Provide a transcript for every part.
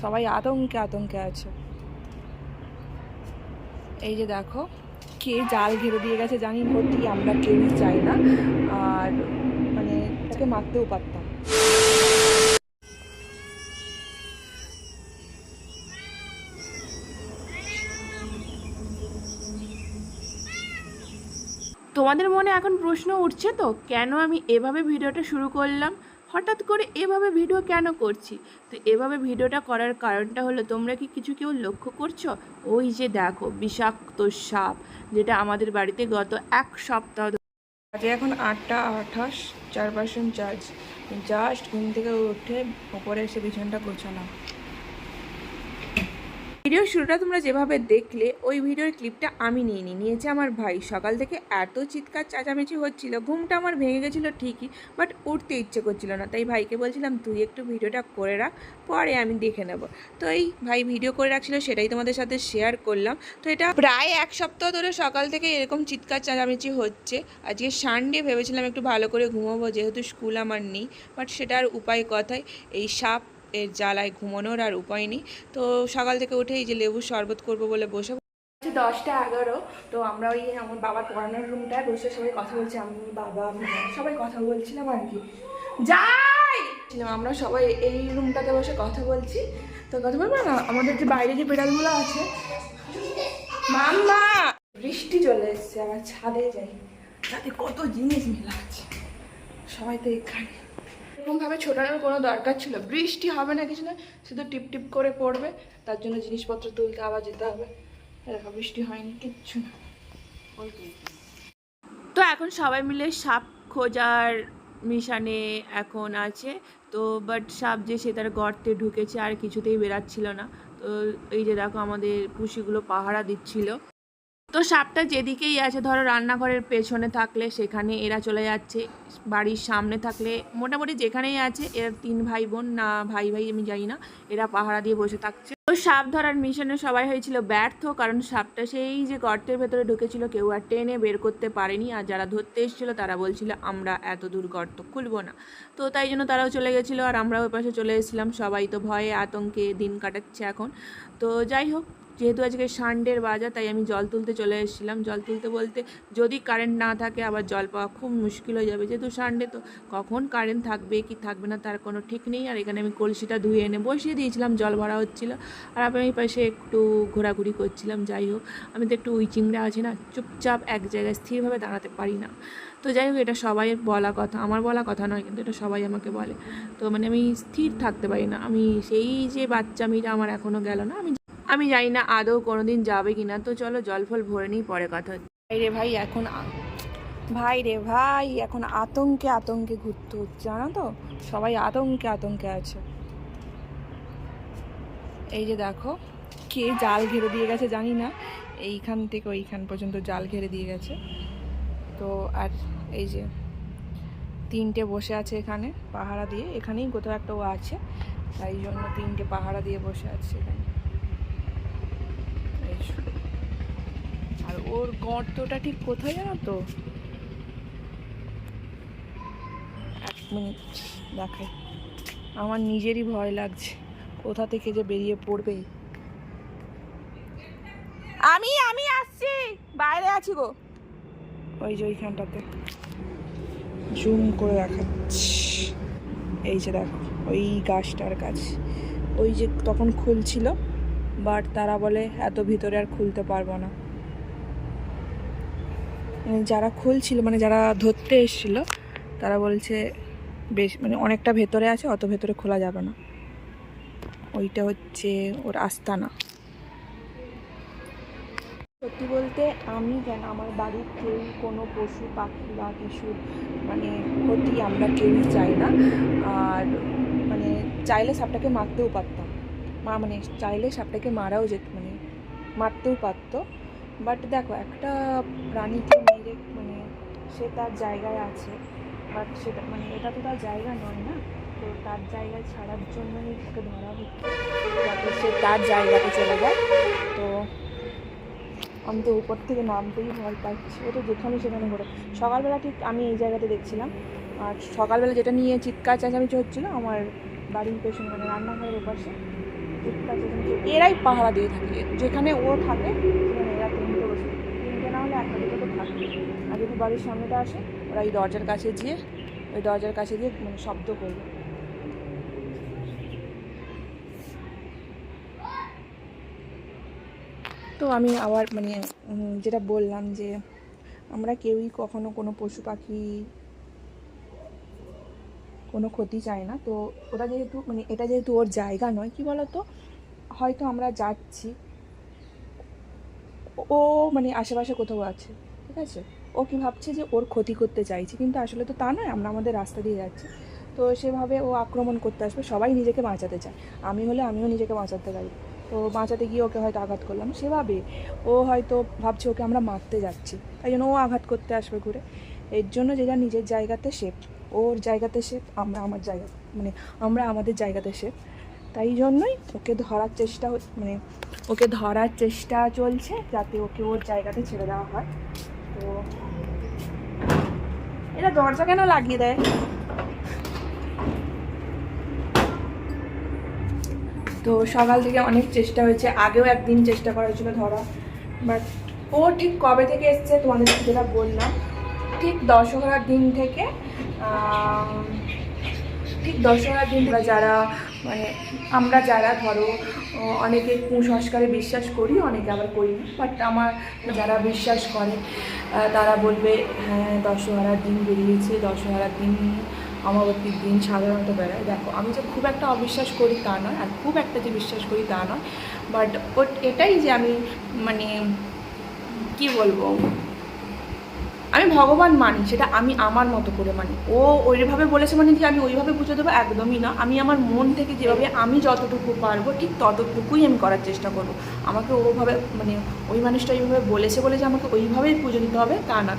সবাই আতঙ্কে আতঙ্কে আছে। এই যে দেখো, কে জাল ঘিরে দিয়ে গেছে জানি সত্যি আমরা কেউই চাই না। আর মানে তাকে মারতেও পারতাম। তোমাদের মনে এখন প্রশ্ন উঠছে তো, কেন আমি এভাবে ভিডিওটা শুরু করলাম? হঠাৎ করে এভাবে ভিডিও কেন করছি? তো এভাবে ভিডিওটা করার কারণটা হলো, তোমরা কি কিছু কেউ লক্ষ্য করছ? ওই যে দেখো, বিষাক্ত সাপ, যেটা আমাদের বাড়িতে গত এক সপ্তাহ আজ এখন আটটা আঠাশ চার পার্সেন্ট চার্জ জাস্ট ঘুম থেকে উঠে ওপরে এসে বিছানটা গোছালাম ভিডিওর শুরুটা তোমরা যেভাবে দেখলে, ওই ভিডিওর ক্লিপটা আমি নিয়ে নিই। নিয়েছে আমার ভাই। সকাল থেকে এত চিৎকার চেঁচামেচি হচ্ছিল, ঘুমটা আমার ভেঙে গেছিল ঠিকই বাট উঠতে ইচ্ছে করছিল না। তাই ভাইকে বলছিলাম, তুই একটু ভিডিওটা করে রাখ, পরে আমি দেখে নেব। তো এই ভাই ভিডিও করে রাখছিল, সেটাই তোমাদের সাথে শেয়ার করলাম। তো এটা প্রায় এক সপ্তাহ ধরে সকাল থেকে এরকম চিৎকার চেঁচামেচি হচ্ছে। আজকে সানডে ভেবেছিলাম একটু ভালো করে ঘুমাবো, যেহেতু স্কুল আমার নেই বাট সেটার উপায় কথাই, এই সাপ এর জ্বালায় ঘুমানোর আর উপায় নেই। তো সকাল থেকে উঠে এই যে লেবুর শরবত করব বলে বসে হচ্ছে দশটা এগারো, তো আমরা ওই আমার বাবার পড়ানোর রুমটায় বসে সবাই কথা বলছি। আমি, বাবা সবাই কথা বলছিলাম আর কি। যাই! আমরা সবাই এই রুমটাতে বসে কথা বলছি। তো কথা বলব না? আমাদের যে বাইরে যে বিড়ালগুলো আছে। মাম্মা! বৃষ্টি চলে এসছে আবার ছাদে যাই। তাতে কত জিনিস মেলা আছে সবাই তো এখানে। এরকমভাবে ছোটানোর কোনো দরকার ছিল। বৃষ্টি হবে না কিছু না, শুধু টিপ টিপ করে পড়বে, তার জন্য জিনিসপত্র তুলতে আবার যেতে হবে। দেখো বৃষ্টি হয়নি, কিচ্ছু না। তো এখন সবাই মিলে সাপ খোঁজার মিশনে এখন আছে। তো বাট সাপ যে সে তার গর্তে ঢুকেছে আর কিছুতেই বেরাচ্ছিল না। তো এই যে দেখো আমাদের পুষিগুলো পাহারা দিচ্ছিল। তো সাপটা যেদিকেই আছে, ধরো রান্নাঘরের পেছনে থাকলে সেখানে এরা চলে যাচ্ছে, বাড়ির সামনে থাকলে মোটামুটি যেখানেই আছে, এরা তিন ভাই বোন, না ভাই ভাই আমি জানি না, এরা পাহারা দিয়ে বসে থাকছে। তো সাপ ধরার মিশনে সবাই হয়েছিল ব্যর্থ, কারণ সাপটা সেই যে গর্তের ভেতরে ঢুকেছিল, কেউ আর টেনে বের করতে পারেনি, আর যারা ধরতে এসেছিল, তারা বলছিল, আমরা এত দূর গর্ত খুলবো না। তো তাই জন্য তারাও চলে গেছিল, আর আমরা ওই পাশে চলে এসেছিলাম, সবাই তো ভয়ে আতঙ্কে দিন কাটাচ্ছে এখন। তো যাই হোক যেহেতু আজকে সানডের বাজার, তাই আমি জল তুলতে চলে এসেছিলাম। জল তুলতে বলতে যদি কারেন্ট না থাকে, আবার জল পাওয়া খুব মুশকিল হয়ে যাবে। যেহেতু সানডে তো কখন কারেন্ট থাকবে, কি থাকবে না, তার কোনো ঠিক নেই। আর এখানে আমি কলসিটা ধুয়ে এনে বসিয়ে দিয়েছিলাম, জল ভরা হচ্ছিল। আর আমি পাশে একটু ঘোরাঘুরি করছিলাম, যাই হোক। আমি তো একটু উইচিংড়া আছি না চুপচাপ এক জায়গায় স্থিরভাবে দাঁড়াতে পারি না। তো যাই হোক, এটা সবাই বলা কথা, আমার বলা কথা নয়, কিন্তু এটা সবাই আমাকে বলে। তো মানে আমি স্থির থাকতে পারি না। আমি সেই যে বাচ্চা মেয়েটা আমার এখনও গেল না, আমি আমি জানি না আদৌ কোনো দিন যাবে কি না তো চলো জল ফল ভরে নিই, পরে কথা ভাই রে ভাই, এখন ভাই রে ভাই, এখন আতঙ্কে আতঙ্কে ঘুরতে হচ্ছে, জানো তো? সবাই আতঙ্কে আতঙ্কে আছে। এই যে দেখো, কে জাল ঘিরে দিয়ে গেছে জানি না, এইখান থেকে ওইখান পর্যন্ত জাল ঘিরে দিয়ে গেছে। তো আর এই যে তিনটে বসে আছে এখানে পাহারা দিয়ে, এখানেই কোথাও একটা ও আছে, তাই জন্য তিনটে পাহারা দিয়ে বসে আছে এখানে। আর ওর গর্তটা ঠিক কোথায় জানো তো? এক মিনিট, দেখাই। আমার নিজেরই ভয় লাগছে। কোথা থেকে যে বেরিয়ে পড়বে? আমি আমি আসছি! বাইরে আছি গো। ওই যে ওইখানটাতে। জুম করে দেখাচ্ছি। এই যে দেখো, ওই গাছটার কাছে। ওই যে তখন খুলছিল বাট তারা বলে, এত ভিতরে আর খুলতে পারব না। মানে যারা খুলছিল মানে যারা ধরতে এসেছিল, তারা বলছে, বেশ মানে অনেকটা ভেতরে আছে, অত ভেতরে খোলা যাবে না। ওইটা হচ্ছে ওর আস্তানা। সত্যি বলতে আমি কেন, আমার বাড়ির কেউ কোনো পশু, পাখি বা কিছুর মানে ক্ষতি আমরা কেউই চাই না। আর মানে চাইলে সাপটাকে মারতেও পারতাম। মা মানে চাইলে সাপটাকে মারাও যেত মানে মারতেও পারতো। বাট দেখো, একটা প্রাণীকে মেরে মানে সে তার জায়গায় আছে বাট সেটা মানে এটা তো তার জায়গা নয় না? তো তার জায়গায় ছাড়ার জন্যই তাকে ধরা হচ্ছে। যাতে সে তার জায়গাতে চলে যায়। তো আমি তো উপর থেকে নামতেই ভয় পাচ্ছি। ও তো যেখানে সেখানে ঘোরে। সকালবেলা ঠিক আমি এই জায়গাতে দেখছিলাম। আর সকালবেলা যেটা নিয়ে চিৎকার, চেঁচামেচি হচ্ছিল, আমার বাড়ির পেছনে মানে রান্নাঘরের ওপাশে এরাই পাহারা দিয়ে থাকে। যেখানে ও থাকে, সেখানে এরা তিনটে বসে তিনটে না হলে একটা দুটো তো থাকে আর যদি বাড়ির সামনেটা আসে, ওরা এই দরজার কাছে গিয়ে, ওই দরজার কাছে দিয়ে মানে শব্দ করবে। তো আমি আবার মানে যেটা বললাম যে, আমরা কেউই কখনো কোনো পশু পাখি কোনো ক্ষতি চায় না। তো ওটা যেহেতু মানে এটা যেহেতু ওর জায়গা নয়, কি বলতো? হয়তো আমরা যাচ্ছি। ও মানে আশেপাশে কোথাও আছে, ঠিক আছে? ও কি ভাবছে যে ওর ক্ষতি করতে চাইছে, কিন্তু আসলে তো তা নয়, আমরা আমাদের রাস্তা দিয়ে যাচ্ছি। তো সেভাবে ও আক্রমণ করতে আসবে, সবাই নিজেকে বাঁচাতে চায়। আমি হলে আমিও নিজেকে বাঁচাতে পারি। তো বাঁচাতে গিয়ে ওকে হয়তো আঘাত করলাম, সেভাবে ও হয়তো ভাবছে ওকে আমরা মারতে যাচ্ছি। তাই জন্য ও আঘাত করতে আসবে ঘুরে। এর জন্য যে যার নিজের জায়গাতে শেপ ওর জায়গাতে শেপ আমরা আমার জায়গা মানে আমরা আমাদের জায়গাতে শেপ তাই জন্যই ওকে ধরার চেষ্টা মানে ওকে ধরার চেষ্টা চলছে যাতে ওকে ওর জায়গাতে ছেড়ে দেওয়া হয়। তো এটা দরজা কেন লাগিয়ে দেয়? তো সকাল থেকে অনেক চেষ্টা হয়েছে, আগেও একদিন চেষ্টা করা হয়েছিল ধরা। বাট ও ঠিক কবে থেকে এসছে তোমাদের যেটা বললাম। ঠিক দশহরার দিন থেকে ঠিক দশহরার দিন যারা মানে আমরা যারা ধরো অনেকে কুসংস্কারে বিশ্বাস করি, অনেকে আবার করি না বাট আমার যারা বিশ্বাস করে তারা বলবে হ্যাঁ দশহরার দিন বেরিয়েছে, দশহরার দিন অমাবতীর দিন সাধারণত বেড়ায়। দেখো, আমি যে খুব একটা অবিশ্বাস করি তা নয়, আর খুব একটা যে বিশ্বাস করি তা নয় বাট ওট এটাই যে আমি মানে কি বলব? আমি ভগবান মানি, সেটা আমি আমার মতো করে মানি। ও ওইভাবে বলেছে মানে যে আমি ওইভাবে বুঝে দেবো একদমই না। আমি আমার মন থেকে যেভাবে আমি যতটুকু পারব, ঠিক ততটুকুই আমি করার চেষ্টা করব। আমাকে ওভাবে মানে ওই মানুষটা ওইভাবে বলেছে বলে যে আমাকে ওইভাবেই পুজো দিতে হবে, তা না।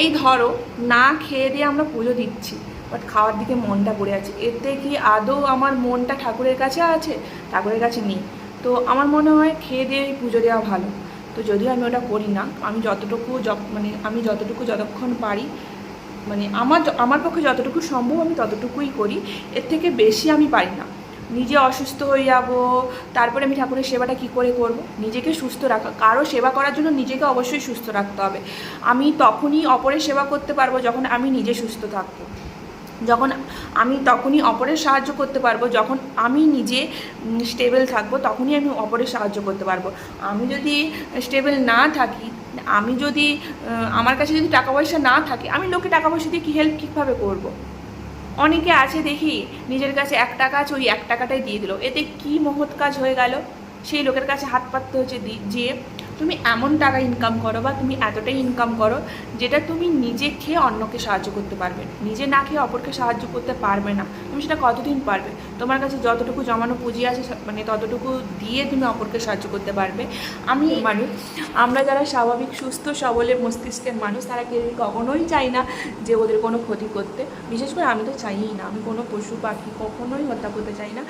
এই ধরো, না খেয়ে দিয়ে আমরা পুজো দিচ্ছি বাট খাওয়ার দিকে মনটা পড়ে আছে। এতে কি আদৌ আমার মনটা ঠাকুরের কাছে আছে? ঠাকুরের কাছে নেই। তো আমার মনে হয় খেয়ে দিয়ে পুজো দেওয়া ভালো। তো যদিও আমি ওটা করি না, আমি যতটুকু যত- মানে আমি যতটুকু যতক্ষণ পারি মানে আমার আমার পক্ষে যতটুকু সম্ভব আমি ততটুকুই করি, এর থেকে বেশি আমি পারি না। নিজে অসুস্থ হয়ে যাব, তারপরে আমি ঠাকুরের সেবাটা কি করে করব? নিজেকে সুস্থ রাখা, কারও সেবা করার জন্য নিজেকে অবশ্যই সুস্থ রাখতে হবে। আমি তখনই অপরের সেবা করতে পারব যখন আমি নিজে সুস্থ থাকব। যখন আমি তখনই অপরের সাহায্য করতে পারব, যখন আমি নিজে স্টেবল থাকব, তখনই আমি অপরের সাহায্য করতে পারব। আমি যদি স্টেবল না থাকি, আমি যদি আমার কাছে যদি টাকা পয়সা না থাকে, আমি লোকে টাকা পয়সা দিয়ে কী হেল্প কীভাবে করব? অনেকে আছে দেখি, নিজের কাছে এক টাকা আছে, ওই এক টাকাটাই দিয়ে দিল। এতে কি মহৎ কাজ হয়ে গেল? সেই লোকের কাছে হাত পাততে হচ্ছে যে তুমি এমন টাকা ইনকাম করো বা তুমি এতটাই ইনকাম করো যেটা তুমি নিজে খেয়ে অন্যকে সাহায্য করতে পারবে নিজে না খেয়ে অপরকে সাহায্য করতে পারবে না। তুমি সেটা কতদিন পারবে? তোমার কাছে যতটুকু জমানো পুঁজি আছে মানে ততটুকু দিয়ে তুমি অপরকে সাহায্য করতে পারবে। আমি মানুষ আমরা যারা স্বাভাবিক সুস্থ সবলের মস্তিষ্কের মানুষ তারা কেউ কখনোই চাই না যে ওদের কোনো ক্ষতি করতে। বিশেষ করে আমি তো চাইই না। আমি কোনো পশু পাখি কখনোই হত্যা করতে চাই না।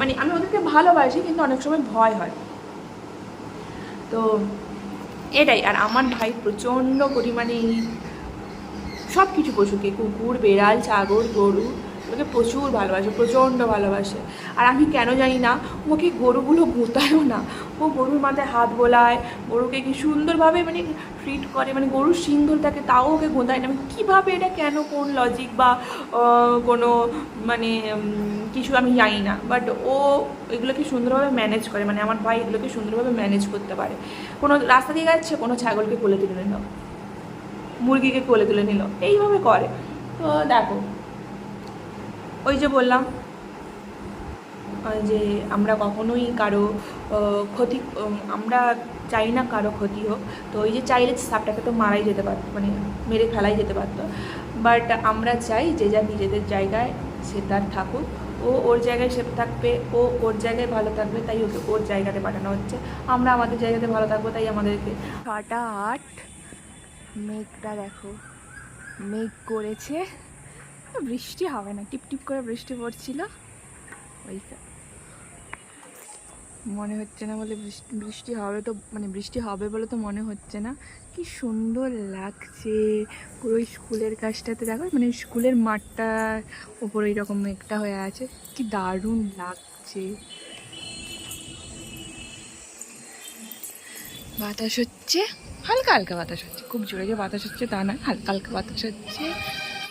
মানে আমি ওদেরকে ভালোবাসি কিন্তু অনেক সময় ভয় হয়। তো এটাই, আর আমার ভাই প্রচণ্ড পরিমাণে সব কিছু পশুকে, কুকুর, বেড়াল, ছাগল, গরু, ওকে প্রচুর ভালোবাসে, প্রচণ্ড ভালোবাসে। আর আমি কেন জানি না, ওকে গরুগুলো গোতায়ও না ও গরুর মাথায় হাত বোলায়, গরুকে কি সুন্দরভাবে মানে ট্রিট করে মানে গরুর সিংদল থাকে তাও ওকে গোঁদায় না। কীভাবে এটা কেন, কোন লজিক বা কোনো মানে কিছু আমি জানি না। বাট ও এগুলোকে সুন্দরভাবে ম্যানেজ করে মানে আমার ভাই এগুলোকে সুন্দরভাবে ম্যানেজ করতে পারে। কোনো রাস্তা দিয়ে যাচ্ছে, কোনো ছাগলকে কোলে তুলে নিল। মুরগিকে কোলে তুলে নিল। এইভাবে করে। তো দেখো, ওই যে বললাম যে আমরা কখনোই কারও ক্ষতি আমরা চাই না কারও ক্ষতি হোক। তো ওই যে চাইলে সাপটাকে তো মারাই যেতে পারতো মানে মেরে ফেলাই যেতে পারতো। বাট আমরা চাই যে যা নিজেদের জায়গায় সে তার থাকুক। ও ওর জায়গায় সে থাকবে, ও ওর জায়গায় ভালো থাকবে, তাই ওকে ওর জায়গাতে পাঠানো হচ্ছে। আমরা আমাদের জায়গাতে ভালো থাকব, তাই আমাদেরকে। ছটা আট, মেঘটা দেখো। মেঘ করেছে। বৃষ্টি হবে না টিপ টিপ করে বৃষ্টি পড়ছিল। ওই মনে হচ্ছে না বলে বৃষ্টি হবে তো মানে বৃষ্টি হবে বলে তো মনে হচ্ছে না। কি সুন্দর লাগছে। পুরো স্কুলের কাজটাতে দেখো মানে স্কুলের মাঠটা ওপরে এরকম একটা হয়ে আছে। কি দারুণ লাগছে। বাতাস হচ্ছে। হালকা হালকা বাতাস হচ্ছে। খুব জোরে যে বাতাস হচ্ছে তা না, হালকা হালকা বাতাস হচ্ছে।